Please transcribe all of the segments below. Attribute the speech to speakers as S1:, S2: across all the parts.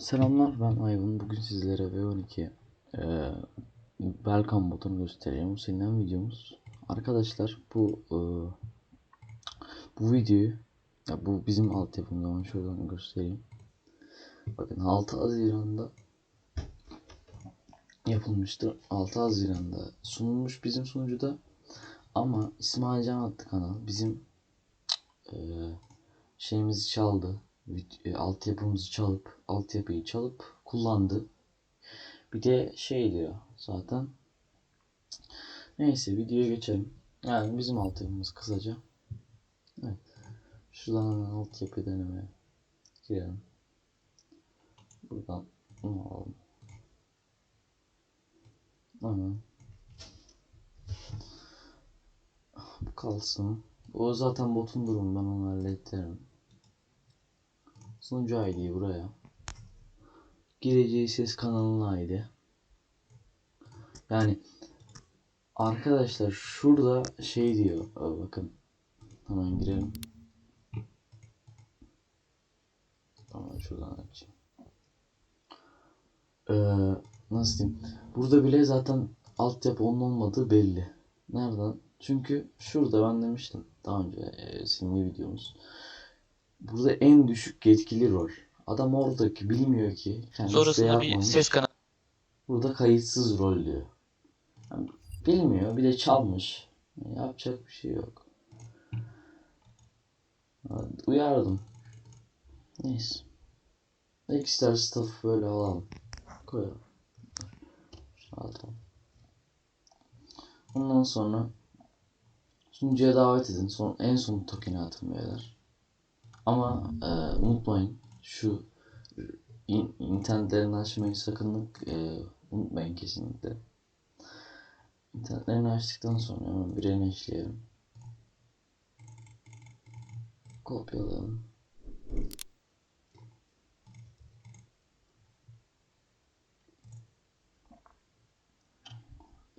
S1: Selamlar ben Ayvun. Bugün sizlere V12 e, Welcome modunu göstereceğim. Bu seninle videomuz. Arkadaşlar bu e, bu videoyu ya bu bizim altyapımdan şuradan göstereyim. Bakın 6 Haziran'da yapılmıştır. 6 Haziran'da sunulmuş bizim sunucuda. Ama İsmail Can adlı kanal bizim e, şeyimizi çaldı. E, Altyapımızı çalıp, altyapıyı çalıp kullandı. Bir de şey diyor zaten. Neyse videoya geçelim. Yani bizim altyapımız kısaca. Evet. Şuradan altyapı denemeye girelim. Buradan bunu alalım. Hemen. Bu kalsın. O zaten botun durumu ben onu hallederim. Sunucu ID'yi buraya. Gireceği ses kanalına ID. Yani arkadaşlar şurada şey diyor. Bakın. Hemen girelim. Tamam şuradan açayım. Ee, nasıl diyeyim? Burada bile zaten altyapı onun olmadığı belli. Nereden? Çünkü şurada ben demiştim daha önce e, simli videomuz. Burada en düşük yetkili rol. Adam oradaki bilmiyor ki. Kendisi de
S2: Sonrasında bir
S1: yapmamış.
S2: ses kanalı
S1: Burada kayıtsız rol diyor. Yani bilmiyor bir de çalmış. Yapacak bir şey yok. Uyardım. Neyse. Ekstra stuff böyle alalım. Koyalım. Atalım. Ondan sonra sunucuya davet edin. Son, en son token'i atın beyler. Ama e, unutmayın şu in, internetlerini açmayı sakın e, unutmayın kesinlikle. İnternetlerini açtıktan sonra hemen birini eşleyelim. Kopyalayalım.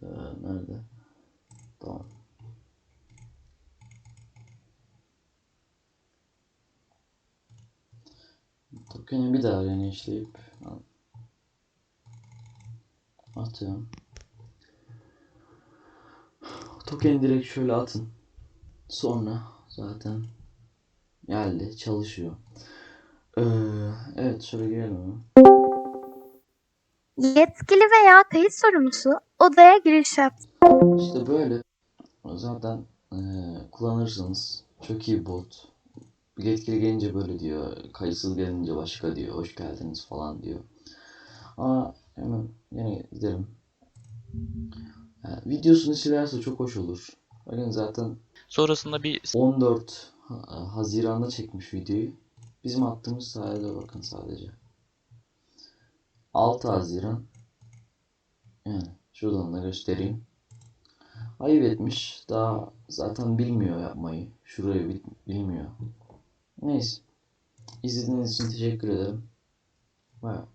S1: Ee, nerede? Token'i bir daha yeni işleyip atıyorum. Token'i direkt şöyle atın. Sonra zaten geldi çalışıyor. Ee, evet şöyle girelim.
S3: Yetkili veya kayıt sorumlusu odaya giriş yap.
S1: İşte böyle zaten eee, kullanırsınız. Çok iyi bot. Yetkili gelince böyle diyor. Kayıtsız gelince başka diyor. Hoş geldiniz falan diyor. Ama hemen yine gidelim. Yani videosunu silerse çok hoş olur. Bakın zaten
S2: sonrasında bir
S1: 14 Ha- Haziran'da çekmiş videoyu. Bizim attığımız sayede bakın sadece. 6 Haziran. Yani şuradan da göstereyim. Ayıp etmiş. Daha zaten bilmiyor yapmayı. Şurayı bil- bilmiyor. Neyse. İzlediğiniz için teşekkür ederim. Bye.